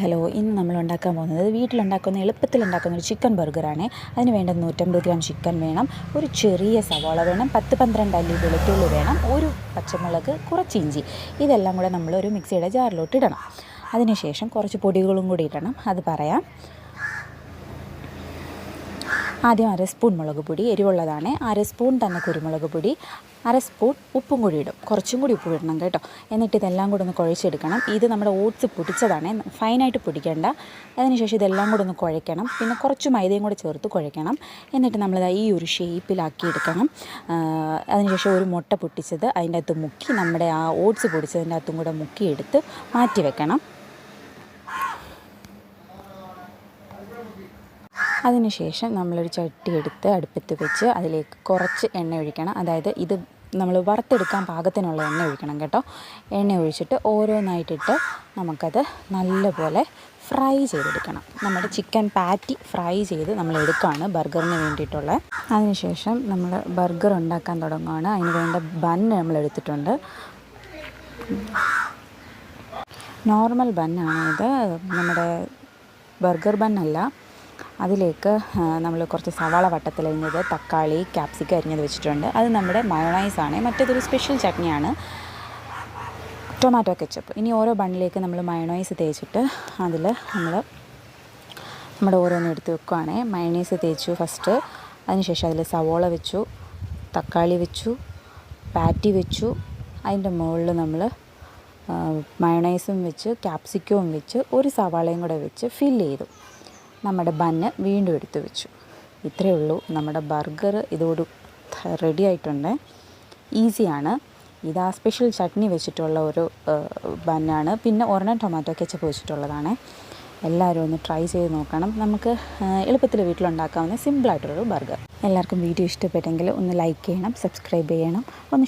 Hello ഇന്ന് നമ്മൾ ഉണ്ടാക്കാൻ പോകുന്നത് വീട്ടിലുണ്ടാക്കുന്ന എളുപ്പത്തിൽ ഉണ്ടാക്കുന്ന ഒരു ചിക്കൻ ബർഗറാണ് അതിന് വേണ്ട നൂറ്റമ്പത് ഗ്രാം ചിക്കൻ വേണം ഒരു ചെറിയ സവാള വേണം പത്ത് പന്ത്രണ്ട് അല്ലി വെളുത്തുള്ളി വേണം ഒരു പച്ചമുളക് കുറച്ച് ഇഞ്ചി. ഇതെല്ലാം കൂടെ നമ്മൾ ഒരു മിക്സിയുടെ ജാറിലോട്ട് ഇടണം. അതിനുശേഷം കുറച്ച് പൊടികളും കൂടി ഇടണം. അത് പറയാം. ആദ്യം അര സ്പൂൺ മുളക് പൊടി എരിവുള്ളതാണ്. അര സ്പൂൺ തന്നെ കുരുമുളക് പൊടി അര സ്പൂൺ ഉപ്പും കൂടി ഇടും. കുറച്ചും കൂടി ഉപ്പ് ഇടണം കേട്ടോ. എന്നിട്ട് ഇതെല്ലാം കൂടെ ഒന്ന് കുഴച്ചെടുക്കണം. ഇത് നമ്മുടെ ഓട്സ് പൊടിച്ചതാണ്. ഫൈനായിട്ട് പൊടിക്കേണ്ട. അതിനുശേഷം ഇതെല്ലാം കൂടെ ഒന്ന് കുഴയ്ക്കണം. പിന്നെ കുറച്ച് മൈദയും കൂടെ ചേർത്ത് കുഴയ്ക്കണം. എന്നിട്ട് നമ്മളിത് ഈ ഒരു ഷേപ്പിലാക്കി എടുക്കണം. അതിനുശേഷം ഒരു മുട്ട പൊട്ടിച്ചത് അതിന്റെ അകത്ത് മുക്കി നമ്മുടെ ആ ഓട്സ് പൊടിച്ചതിന്റെ അകത്തും കൂടെ മുക്കിയെടുത്ത് മാറ്റി വെക്കണം. അതിനുശേഷം നമ്മളൊരു ചട്ടി എടുത്ത് അടുപ്പത്ത് വെച്ച് അതിലേക്ക് കുറച്ച് എണ്ണ ഒഴിക്കണം. അതായത് ഇത് നമ്മൾ വറുത്തെടുക്കാൻ പാകത്തിനുള്ള എണ്ണ ഒഴിക്കണം കേട്ടോ. എണ്ണ ഒഴിച്ചിട്ട് ഓരോന്നായിട്ടിട്ട് നമുക്കത് നല്ലപോലെ ഫ്രൈ ചെയ്തെടുക്കണം. നമ്മുടെ ചിക്കൻ പാറ്റി ഫ്രൈ ചെയ്ത് നമ്മൾ എടുക്കുകയാണ് ബർഗറിന് വേണ്ടിയിട്ടുള്ള. അതിനുശേഷം നമ്മൾ ബർഗർ ഉണ്ടാക്കാൻ തുടങ്ങുകയാണ് അതിന് വേണ്ട ബൺ നമ്മൾ എടുത്തിട്ടുണ്ട്. നോർമൽ ഇത്. നമ്മുടെ ബർഗർ ബണ്ണല്ല. അതിലേക്ക് നമ്മൾ കുറച്ച് സവാള വട്ടത്തിലരിഞ്ഞത് തക്കാളി ക്യാപ്സിക്കം അരിഞ്ഞത് വെച്ചിട്ടുണ്ട്. അത് നമ്മുടെ മയോണൈസാണ് മറ്റേതൊരു സ്പെഷ്യൽ ചട്നിയാണ് ടൊമാറ്റോ കെച്ചപ്പ് ഇനി ഓരോ ബണ്ണിലേക്ക് നമ്മൾ മയോണൈസ് തേച്ചിട്ട് അതിൽ നമ്മൾ നമ്മുടെ ഓരോന്ന് എടുത്ത് വെക്കുവാണേ. മയണൈസ് തേച്ചു ഫസ്റ്റ് അതിനുശേഷം അതിൽ സവോള വെച്ചു തക്കാളി വെച്ചു പാറ്റി വെച്ചു. അതിന്റെ മുകളിൽ നമ്മൾ മയണൈസും വെച്ച് ക്യാപ്സിക്കവും വെച്ച് ഒരു സവാളയും കൂടെ വെച്ച് ഫില്ല് ചെയ്തു. നമ്മുടെ ബന്ന് വീണ്ടും എടുത്തു വെച്ചു. ഇത്രയേ ഉള്ളൂ. നമ്മുടെ ബർഗർ ഇതോട് റെഡി ആയിട്ടുണ്ട്. ഈസിയാണ് ഇത് ആ സ്പെഷ്യൽ ചട്നി വെച്ചിട്ടുള്ള ഒരു ബന്നാണ് പിന്നെ ഒരെണ്ണം ടൊമാറ്റോ കെച്ചപ്പ് വെച്ചിട്ടുള്ളതാണ്. എല്ലാവരും ഒന്ന് ട്രൈ ചെയ്ത് നോക്കണം. നമുക്ക് എളുപ്പത്തിൽ വീട്ടിലുണ്ടാക്കാവുന്ന സിമ്പിളായിട്ടുള്ളൊരു ബർഗർ എല്ലാവർക്കും വീഡിയോ ഇഷ്ടപ്പെട്ടെങ്കിൽ ഒന്ന് ലൈക്ക് ചെയ്യണം സബ്സ്ക്രൈബ് ചെയ്യണം. ഒന്ന്